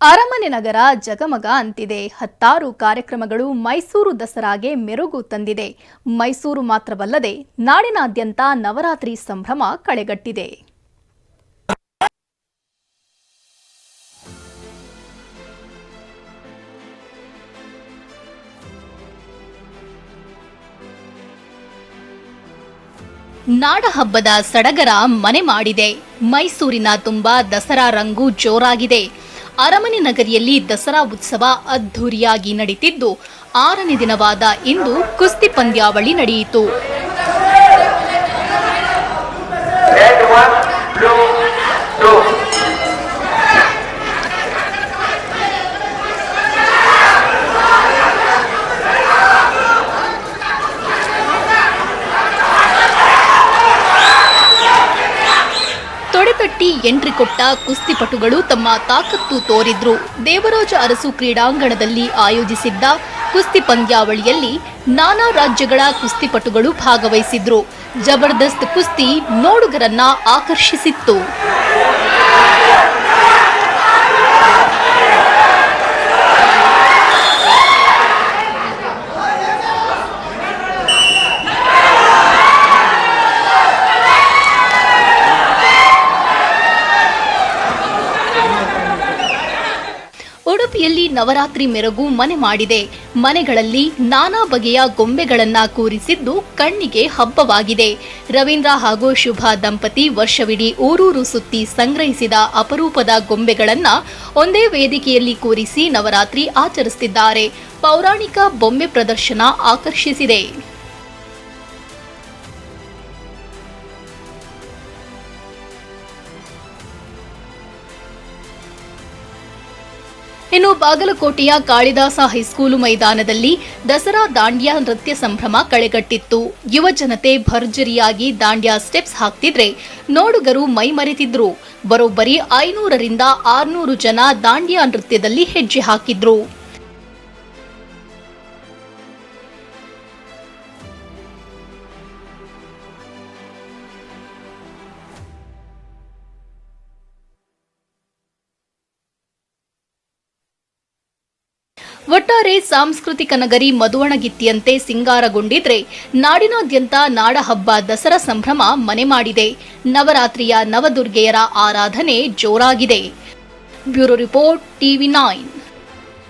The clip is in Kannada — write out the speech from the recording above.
ಅರಮನೆ ನಗರ ಜಗಮಗ ಅಂತಿದೆ. ಹತ್ತಾರು ಕಾರ್ಯಕ್ರಮಗಳು ಮೈಸೂರು ದಸರಾಗೆ ಮೆರುಗು ತಂದಿದೆ. ಮೈಸೂರು ಮಾತ್ರವಲ್ಲದೆ ನಾಡಿನಾದ್ಯಂತ ನವರಾತ್ರಿ ಸಂಭ್ರಮ ಕಳೆಗಟ್ಟಿದೆ. ನಾಡಹಬ್ಬದ ಸಡಗರ ಮನೆ ಮಾಡಿದೆ. ಮೈಸೂರಿನ ತುಂಬ ದಸರಾ ರಂಗು ಜೋರಾಗಿದೆ. ಅರಮನೆ ನಗರಿಯಲ್ಲಿ ದಸರಾ ಉತ್ಸವ ಅದ್ಧೂರಿಯಾಗಿ ನಡೀತಿದ್ದು ಆರನೇ ದಿನವಾದ ಇಂದು ಕುಸ್ತಿ ಪಂದ್ಯಾವಳಿ ನಡೆಯಿತು. ಎಂಟ್ರಿ ಕೊಟ್ಟ ಕುಸ್ತಿಪಟುಗಳು ತಮ್ಮ ತಾಕತ್ತು ತೋರಿದ್ರು. ದೇವರಾಜ ಅರಸು ಕ್ರೀಡಾಂಗಣದಲ್ಲಿ ಆಯೋಜಿಸಿದ್ದ ಕುಸ್ತಿ ಪಂದ್ಯಾವಳಿಯಲ್ಲಿ ನಾನಾ ರಾಜ್ಯಗಳ ಕುಸ್ತಿಪಟುಗಳು ಭಾಗವಹಿಸಿದ್ರು. ಜಬರ್ದಸ್ತ್ ಕುಸ್ತಿ ನೋಡುಗರನ್ನ ಆಕರ್ಷಿಸಿತ್ತು. ಉಡುಪಿಯಲ್ಲಿ ನವರಾತ್ರಿ ಮೆರಗು ಮನೆ ಮಾಡಿದೆ. ಮನೆಗಳಲ್ಲಿ ನಾನಾ ಬಗೆಯ ಗೊಂಬೆಗಳನ್ನ ಕೂರಿಸಿದ್ದು ಕಣ್ಣಿಗೆ ಹಬ್ಬವಾಗಿದೆ. ರವೀಂದ್ರ ಹಾಗೂ ಶುಭ ದಂಪತಿ ವರ್ಷವಿಡೀ ಊರೂರು ಸುತ್ತಿ ಸಂಗ್ರಹಿಸಿದ ಅಪರೂಪದ ಗೊಂಬೆಗಳನ್ನ ಒಂದೇ ವೇದಿಕೆಯಲ್ಲಿ ಕೂರಿಸಿ ನವರಾತ್ರಿ ಆಚರಿಸುತ್ತಿದ್ದಾರೆ ಪೌರಾಣಿಕ ಬೊಂಬೆ ಪ್ರದರ್ಶನ ಆಕರ್ಷಿಸಿದೆ. ಇನ್ನು ಬಾಗಲಕೋಟೆಯ ಕಾಳಿದಾಸ ಹೈಸ್ಕೂಲು ಮೈದಾನದಲ್ಲಿ ದಸರಾ ದಾಂಡ್ಯಾ ನೃತ್ಯ ಸಂಭ್ರಮ ಕಳೆಗಟ್ಟಿತ್ತು. ಯುವಜನತೆ ಭರ್ಜರಿಯಾಗಿ ದಾಂಡ್ಯಾ ಸ್ಟೆಪ್ಸ್ ಹಾಕ್ತಿದ್ರೆ ನೋಡುಗರು ಮೈಮರೆತಿದ್ರು. ಬರೋಬ್ಬರಿ ಐನೂರರಿಂದ ಆರ್ನೂರು ಜನ ದಾಂಡ್ಯಾ ನೃತ್ಯದಲ್ಲಿ ಹೆಜ್ಜೆ ಹಾಕಿದ್ರು. ಒಟ್ಟಾರೆ ಸಾಂಸ್ಕೃತಿಕ ನಗರಿ ಮದುವಣಗಿತ್ತಿಯಂತೆ ಸಿಂಗಾರಗೊಂಡಿದ್ರೆ ನಾಡಿನಾದ್ಯಂತ ನಾಡಹಬ್ಬ ದಸರಾ ಸಂಭ್ರಮ ಮನೆ ಮಾಡಿದೆ. ನವರಾತ್ರಿಯ ನವದುರ್ಗೆಯರ ಆರಾಧನೆ ಜೋರಾಗಿದೆ. Bureau report TV nine.